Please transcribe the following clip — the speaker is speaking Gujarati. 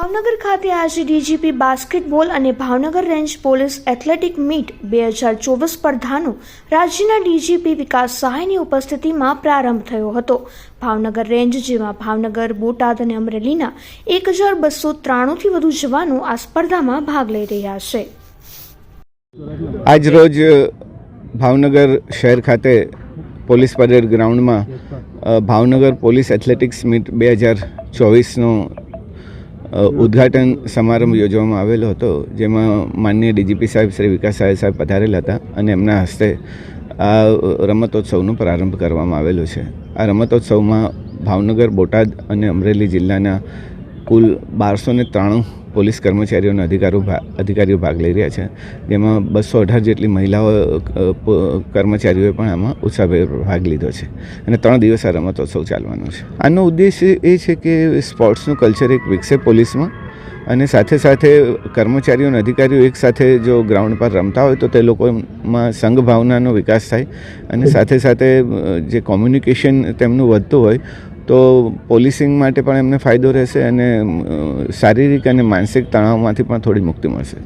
ભાવનગર ખાતે આજે ડીજીપી બાસ્કેટબોલ અને Bhavnagar range police athletic meet બે હજાર ચોવીસ સ્પર્ધાનો રાજ્યના ડીજીપી વિકાસ સહાયની ઉપસ્થિતિમાં પ્રારંભ થયો હતો. ભાવનગર રેન્જ જેમાં ભાવનગર, બોટાદ અને અમરેલીના એક હજાર બસો ત્રાણુંથી વધુ જવાનો આ સ્પર્ધામાં ભાગ લઈ રહ્યા છે. આજ રોજ ભાવનગર શહેર ખાતે પોલીસ પરેડ ગ્રાઉન્ડમાં ભાવનગર પોલીસ એથ્લેટિક્સ મીટ બે હજાર ચોવીસનો ઉદ્ઘાટન સમારંભ યોજવામાં આવેલો હતો, જેમાં માનનીય ડીજીપી સાહેબ શ્રી વિકાસ સાહેબ સાહેબ પધારેલા હતા અને એમના હસ્તે આ રમતોત્સવનો પ્રારંભ કરવામાં આવેલો છે. આ રમતોત્સવમાં ભાવનગર, બોટાદ અને અમરેલી જિલ્લાના કુલ બારસો ત્રાણું પોલીસ કર્મચારીઓના અધિકારો અધિકારીઓ ભાગ લઈ રહ્યા છે. જેમાં બસો અઢાર જેટલી મહિલાઓ કર્મચારીઓએ પણ આમાં ઉત્સાહભેર ભાગ લીધો છે. અને ત્રણ દિવસ આ રમતોત્સવ ચાલવાનો છે. આનો ઉદ્દેશ્ય એ છે કે સ્પોર્ટ્સનું કલ્ચર એક વિકસે પોલીસમાં અને સાથે સાથે કર્મચારીઓ અને અધિકારીઓ એકસાથે જો ગ્રાઉન્ડ પર રમતા હોય તો તે લોકોમાં સંઘ ભાવનાનો વિકાસ થાય અને સાથે સાથે જે કોમ્યુનિકેશન તેમનું વધતું હોય તો પોલીસિંગ માટે પણ એમને ફાયદો રહેશે અને શારીરિક અને માનસિક તણાવમાંથી પણ થોડી મુક્તિ મળશે.